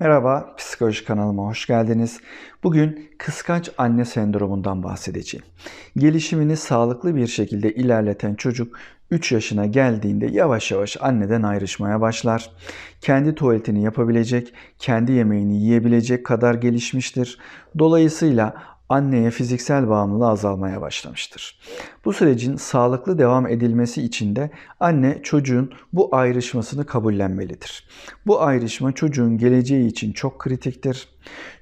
Merhaba, Psikoloji kanalıma hoş geldiniz. Bugün kıskanç anne sendromundan bahsedeceğim. Gelişimini sağlıklı bir şekilde ilerleten çocuk 3 yaşına geldiğinde yavaş yavaş anneden ayrışmaya başlar. Kendi tuvaletini yapabilecek, kendi yemeğini yiyebilecek kadar gelişmiştir. Dolayısıyla anneye fiziksel bağımlılığı azalmaya başlamıştır. Bu sürecin sağlıklı devam edilmesi için de anne çocuğun bu ayrışmasını kabullenmelidir. Bu ayrışma çocuğun geleceği için çok kritiktir.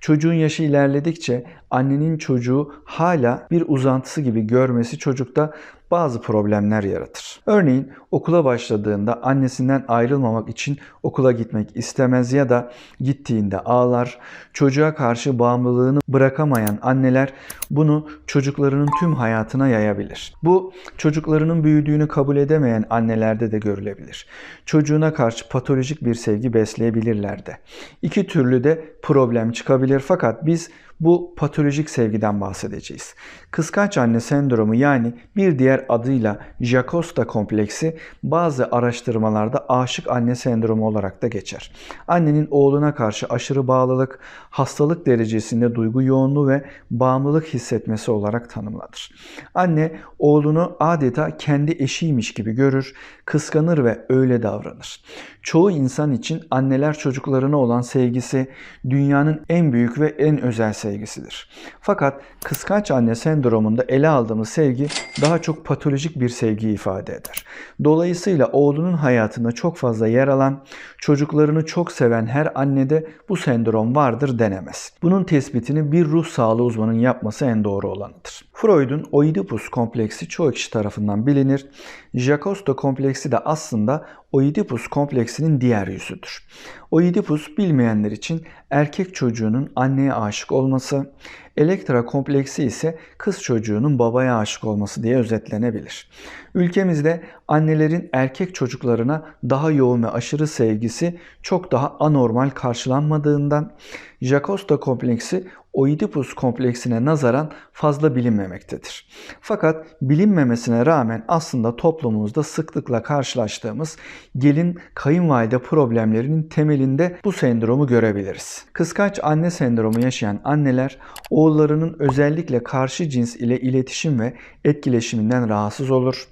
Çocuğun yaşı ilerledikçe annenin çocuğu hala bir uzantısı gibi görmesi çocukta bazı problemler yaratır. Örneğin okula başladığında annesinden ayrılmamak için okula gitmek istemez ya da gittiğinde ağlar. Çocuğa karşı bağımlılığını bırakamayan anneler bunu çocuklarının tüm hayatına yayabilir. Bu çocuklarının büyüdüğünü kabul edemeyen annelerde de görülebilir. Çocuğuna karşı patolojik bir sevgi besleyebilirler de. İki türlü de problem çıkabilir. Fakat biz bu patolojik sevgiden bahsedeceğiz. Kıskanç anne sendromu yani bir diğer adıyla Jacobsta kompleksi bazı araştırmalarda aşık anne sendromu olarak da geçer. Annenin oğluna karşı aşırı bağlılık, hastalık derecesinde duygu yoğunluğu ve bağımlılık hissetmesi olarak tanımlanır. Anne oğlunu adeta kendi eşiymiş gibi görür, kıskanır ve öyle davranır. Çoğu insan için anneler çocuklarına olan sevgisi dünyanın en büyük ve en özel sevgisidir. Fakat kıskanç anne sendromunda ele aldığımız sevgi daha çok patolojik bir sevgi ifade eder. Dolayısıyla oğlunun hayatında çok fazla yer alan, çocuklarını çok seven her annede bu sendrom vardır denemez. Bunun tespitini bir ruh sağlığı uzmanının yapması en doğru olanıdır. Freud'un Oedipus kompleksi çoğu kişi tarafından bilinir. Jacobsta kompleksi de aslında Oedipus kompleksinin diğer yüzüdür. Oedipus bilmeyenler için erkek çocuğunun anneye aşık olması, Elektra kompleksi ise kız çocuğunun babaya aşık olması diye özetlenebilir. Ülkemizde annelerin erkek çocuklarına daha yoğun ve aşırı sevgisi çok daha anormal karşılanmadığından Jacobsta kompleksi Oedipus kompleksine nazaran fazla bilinmemektedir. Fakat bilinmemesine rağmen aslında toplumumuzda sıklıkla karşılaştığımız gelin kayınvalide problemlerinin temelinde bu sendromu görebiliriz. Kıskanç anne sendromu yaşayan anneler oğullarının özellikle karşı cins ile iletişim ve etkileşiminden rahatsız olur.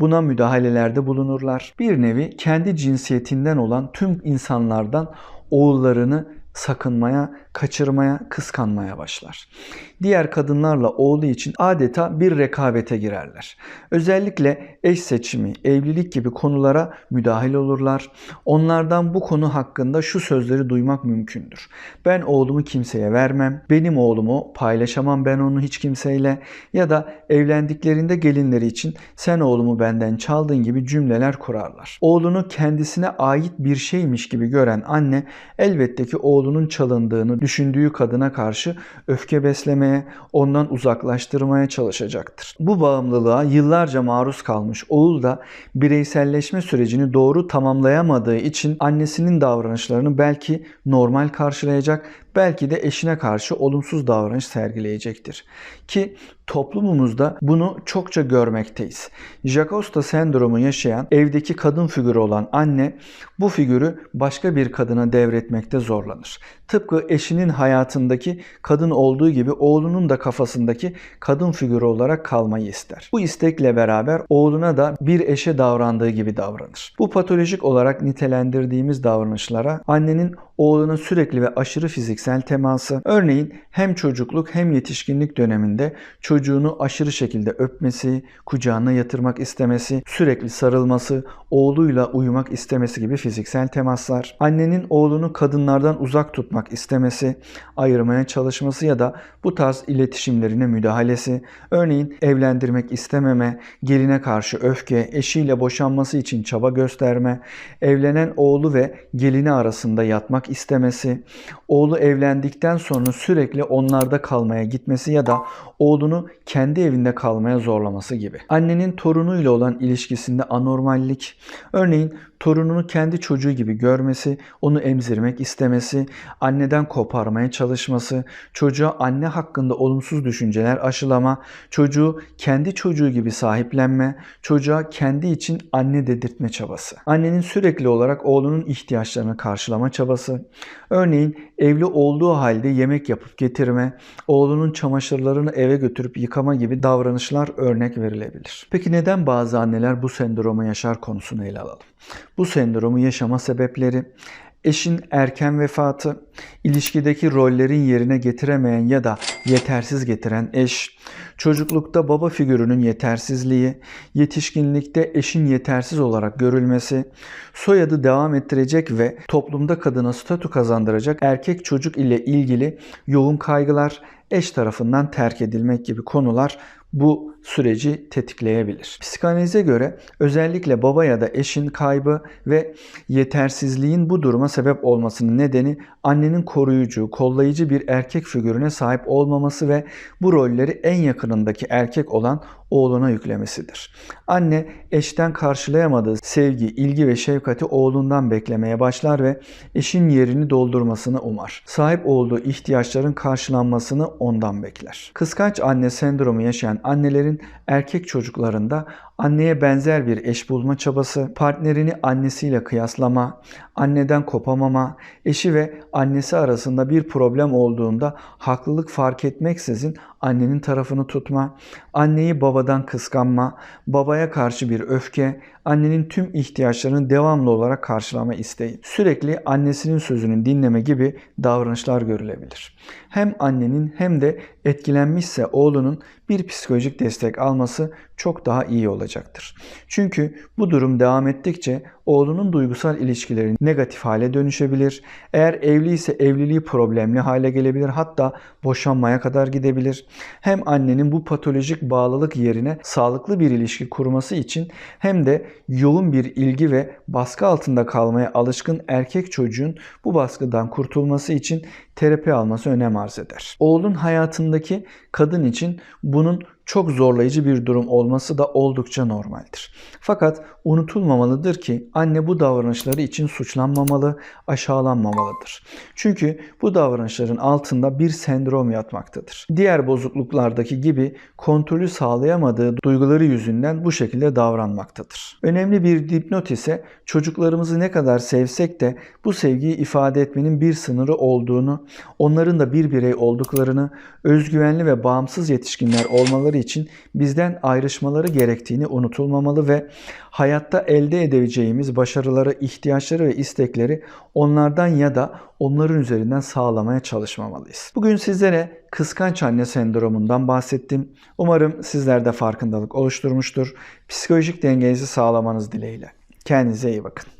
Buna müdahalelerde bulunurlar. Bir nevi kendi cinsiyetinden olan tüm insanlardan oğullarını sakınmaya, kaçırmaya, kıskanmaya başlar. Diğer kadınlarla oğlu için adeta bir rekabete girerler. Özellikle eş seçimi, evlilik gibi konulara müdahil olurlar. Onlardan bu konu hakkında şu sözleri duymak mümkündür. Ben oğlumu kimseye vermem, benim oğlumu paylaşamam ben onu hiç kimseyle ya da evlendiklerinde gelinleri için sen oğlumu benden çaldın gibi cümleler kurarlar. Oğlunu kendisine ait bir şeymiş gibi gören anne elbette ki oğlunun çalındığını düşündüğü kadına karşı öfke beslemeye, ondan uzaklaştırmaya çalışacaktır. Bu bağımlılığa yıllarca maruz kalmış oğul da bireyselleşme sürecini doğru tamamlayamadığı için annesinin davranışlarını belki normal karşılayacak, belki de eşine karşı olumsuz davranış sergileyecektir. Ki toplumumuzda bunu çokça görmekteyiz. Jacobsta sendromu yaşayan evdeki kadın figürü olan anne bu figürü başka bir kadına devretmekte zorlanır. Tıpkı eşinin hayatındaki kadın olduğu gibi oğlunun da kafasındaki kadın figürü olarak kalmayı ister. Bu istekle beraber oğluna da bir eşe davrandığı gibi davranır. Bu patolojik olarak nitelendirdiğimiz davranışlara annenin oğluna sürekli ve aşırı fiziksel teması, örneğin hem çocukluk hem yetişkinlik döneminde çocuğunu aşırı şekilde öpmesi, kucağına yatırmak istemesi, sürekli sarılması, oğluyla uyumak istemesi gibi fiziksel temaslar, annenin oğlunu kadınlardan uzak tutmak istemesi, ayırmaya çalışması ya da bu tarz iletişimlerine müdahalesi, örneğin evlendirmek istememe, geline karşı öfke, eşiyle boşanması için çaba gösterme, evlenen oğlu ve gelini arasında yatmak istemesi, oğlu evlendikten sonra sürekli onlarda kalmaya gitmesi ya da oğlunu kendi evinde kalmaya zorlaması gibi. Annenin torunuyla olan ilişkisinde anormallik, örneğin torununu kendi çocuğu gibi görmesi, onu emzirmek istemesi, anneden koparmaya çalışması, çocuğa anne hakkında olumsuz düşünceler aşılama, çocuğu kendi çocuğu gibi sahiplenme, çocuğa kendi için anne dedirtme çabası. Annenin sürekli olarak oğlunun ihtiyaçlarını karşılama çabası. Örneğin evli olduğu halde yemek yapıp getirme, oğlunun çamaşırlarını eve götürüp yıkama gibi davranışlar örnek verilebilir. Peki neden bazı anneler bu sendromu yaşar konusunu ele alalım. Bu sendromu yaşama sebepleri eşin erken vefatı, ilişkideki rollerin yerine getiremeyen ya da yetersiz getiren eş, çocuklukta baba figürünün yetersizliği, yetişkinlikte eşin yetersiz olarak görülmesi, soyadı devam ettirecek ve toplumda kadına statü kazandıracak erkek çocuk ile ilgili yoğun kaygılar, eş tarafından terk edilmek gibi konular bu süreci tetikleyebilir. Psikanalize göre özellikle baba ya da eşin kaybı ve yetersizliğin bu duruma sebep olmasının nedeni annenin koruyucu, kollayıcı bir erkek figürüne sahip olmaması ve bu rolleri en yakınındaki erkek olan oğluna yüklemesidir. Anne eşten karşılayamadığı sevgi, ilgi ve şefkati oğlundan beklemeye başlar ve eşin yerini doldurmasını umar. Sahip olduğu ihtiyaçların karşılanmasını ondan bekler. Kıskanç anne sendromu yaşayan annelerin erkek çocuklarında anneye benzer bir eş bulma çabası, partnerini annesiyle kıyaslama, anneden kopamama, eşi ve annesi arasında bir problem olduğunda haklılık fark etmeksizin annenin tarafını tutma, anneyi babadan kıskanma, babaya karşı bir öfke, annenin tüm ihtiyaçlarını devamlı olarak karşılama isteği, sürekli annesinin sözünü dinleme gibi davranışlar görülebilir. Hem annenin hem de etkilenmişse oğlunun bir psikolojik destek alması çok daha iyi olacaktır. Çünkü bu durum devam ettikçe oğlunun duygusal ilişkileri negatif hale dönüşebilir. Eğer evli ise evliliği problemli hale gelebilir. Hatta boşanmaya kadar gidebilir. Hem annenin bu patolojik bağlılık yerine sağlıklı bir ilişki kurması için hem de yoğun bir ilgi ve baskı altında kalmaya alışkın erkek çocuğun bu baskıdan kurtulması için terapi alması önem arz eder. Oğlun hayatındaki kadın için bunun çok zorlayıcı bir durum olması da oldukça normaldir. Fakat unutulmamalıdır ki anne bu davranışları için suçlanmamalı, aşağılanmamalıdır. Çünkü bu davranışların altında bir sendrom yatmaktadır. Diğer bozukluklardaki gibi kontrolü sağlayamadığı duyguları yüzünden bu şekilde davranmaktadır. Önemli bir dipnot ise çocuklarımızı ne kadar sevsek de bu sevgiyi ifade etmenin bir sınırı olduğunu, onların da bir birey olduklarını, özgüvenli ve bağımsız yetişkinler olmaları için bizden ayrışmaları gerektiğini unutulmamalı ve hayatta elde edebileceğimiz başarıları, ihtiyaçları ve istekleri onlardan ya da onların üzerinden sağlamaya çalışmamalıyız. Bugün sizlere kıskanç anne sendromundan bahsettim. Umarım sizlerde farkındalık oluşturmuştur. Psikolojik dengenizi sağlamanız dileğiyle. Kendinize iyi bakın.